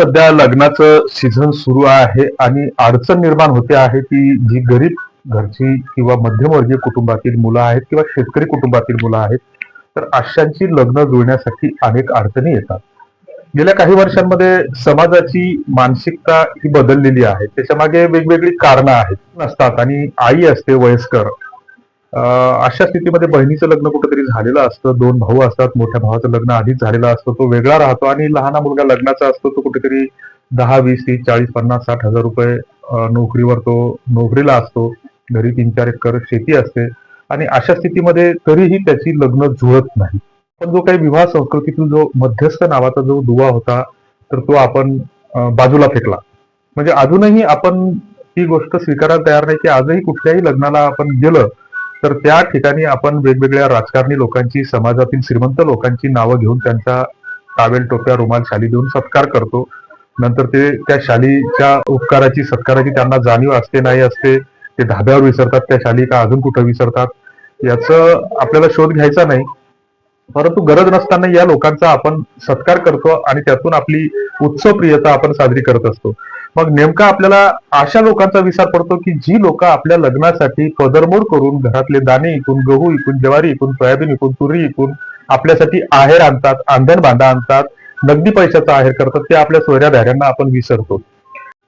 सध्या लग्नाचं सीझन सुरू आहे आणि अडचण निर्माण होते आहे ती जी गरीब घरची किंवा मध्यमवर्गीय कुटुंबातील मुलं आहेत किंवा शेतकरी कुटुंबातील मुलं आहेत तर अशांची लग्न जुळण्यासाठी अनेक अडचणी येतात. गेल्या काही वर्षांमध्ये समाजाची मानसिकता ही बदललेली आहे. त्याच्यामागे वेगवेगळी कारणं आहेत. नसतात आणि आई असते वयस्कर अशा स्थितीमध्ये बहिणीचं लग्न कुठेतरी झालेलं असतं. दोन भाऊ असतात. मोठ्या भावाचं लग्न आधीच झालेलं असतं. तो वेगळा राहतो आणि लहान मुलगा लग्नाचा असतो. तो कुठेतरी दहा वीस तीस चाळीस पन्नास साठ हजार रुपये नोकरीवर तो नोकरीला असतो. घरी तीन चार एकर शेती असते. आणि अशा स्थितीमध्ये तरीही त्याची लग्न जुळत नाही. पण जो काही विवाह संस्कृतीतील जो मध्यस्थ नावाचा जो दुवा होता तर तो आपण बाजूला फेकला. म्हणजे अजूनही आपण ही गोष्ट स्वीकारायला तयार नाही की आजही कुठल्याही लग्नाला आपण गेलं तर त्या ठिकाणी आपण वेगवेगळ्या राजकारणी लोकांची समाजातील श्रीमंत लोकांची नावं घेऊन त्यांचा टावेल टोप्या रुमाल शाली देऊन सत्कार करतो. नंतर ते त्या शालीच्या उपकाराची सत्काराची त्यांना जाणीव असते नाही असते ते धाब्यावर विसरतात त्या शाली का अजून कुठं विसरतात? याचं आपल्याला शोध घ्यायचा नाही. परंतु गरज नसताना या लोकांचा आपण सत्कार करतो आणि त्यातून आपली उत्सवप्रियता आपण साजरी करत असतो. मग नेमका आपल्याला अशा लोकांचा विचार पडतो की जी लोक आपल्या लग्नासाठी पदरमोड करून घरातले दाणे इकून गहू इकून ज्वारी इकून सोयाबीन इकून तुरी इकून आपल्यासाठी आहेर आणतात आंधण बांधा आणतात नगदी पैशाचा आहेर करतात ते आपल्या सोयऱ्या धाऱ्यांना आपण विसरतो.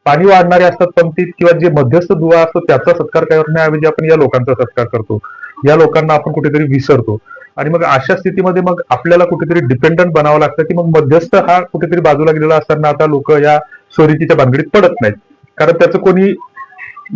पाणी वाढणारे असतात पंक्तीत किंवा जे मध्यस्थ दुवा असतो त्याचा सत्कार करण्याऐवजी आपण या लोकांचा सत्कार करतो. या लोकांना आपण कुठेतरी विसरतो. आणि मग अशा स्थितीमध्ये मग आपल्याला कुठेतरी डिपेंडंट बनावं लागतं की मग मध्यस्थ हा कुठेतरी बाजूला गेलेला असताना आता लोक या सोरीतीच्या भानगडीत पडत नाहीत. कारण त्याचं कोणी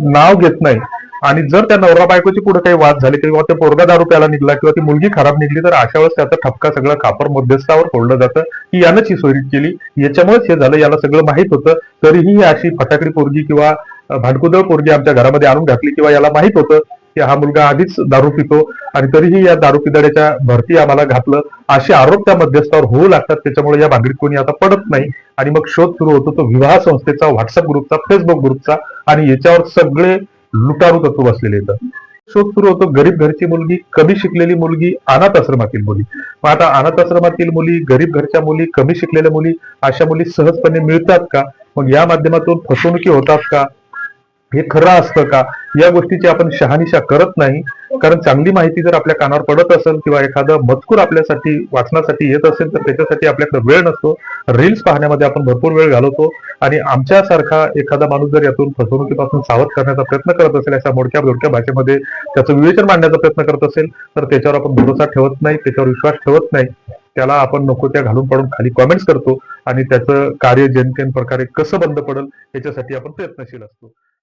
नाव घेत नाही. आणि जर त्या नवरा बायकोची पुढे काही वाद झाले किंवा ते पोरगा दारू प्याला निघला किंवा ती मुलगी खराब निघली तर अशा वेळेस त्याचा ठपका सगळं खापर मध्यस्थावर फोडलं जातं. की यानंच ही सोयरीत केली. याच्यामुळेच हे झालं याला सगळं माहीत होतं. तरीही ही अशी फटाकडी पोरगी किंवा भांडकुदळ पोरगी आमच्या घरामध्ये आणून घातली किंवा याला माहीत होतं. की हा मुलगा आधीच दारू पितो आणि तरीही या दारू पिदाड्याच्या भरती आम्हाला घातलं. असे आरोप त्या मध्यस्थावर होऊ लागतात. त्याच्यामुळे या भांगडीत कोणी आता पडत नाही. आणि मग शोध सुरू होतो. तो विवाह संस्थेचा व्हॉट्सअप ग्रुपचा फेसबुक ग्रुपचा आणि याच्यावर सगळे लुटारू तत्व बसलेले येतात शोध सुरू होतो. गरीब घरची मुलगी कमी शिकलेली मुलगी अनाथ आश्रमातील मुली. मग आता अनाथ आश्रमातील मुली गरीब घरच्या मुली कमी शिकलेल्या मुली अशा मुली सहजपणे मिळतात का? मग या माध्यमातून फसवणुकी होतात का? हे खरं असतं का? या गोष्टीची आपण शहानिशा करत नाही. कारण चांगली माहिती जर आपल्या कानावर पडत असेल किंवा एखादं मजकूर आपल्यासाठी वाचनासाठी येत असेल तर त्याच्यासाठी आपल्याकडे वेळ नसतो. रील्स पाहण्यामध्ये आपण भरपूर वेळ घालवतो. आणि आमच्यासारखा एखादा माणूस जर यातून फसवणुकीपासून सावध करण्याचा प्रयत्न करत असेल अशा मोडक्या मोडक्या भाषेमध्ये त्याचं विवेचन मांडण्याचा प्रयत्न करत असेल तर त्याच्यावर आपण भरोसा ठेवत नाही त्याच्यावर विश्वास ठेवत नाही. त्याला आपण नको त्या घालून पडून खाली कॉमेंट्स करतो. आणि त्याचं कार्य जेमतेम प्रकारे कसं बंद पडेल याच्यासाठी आपण प्रयत्नशील असतो.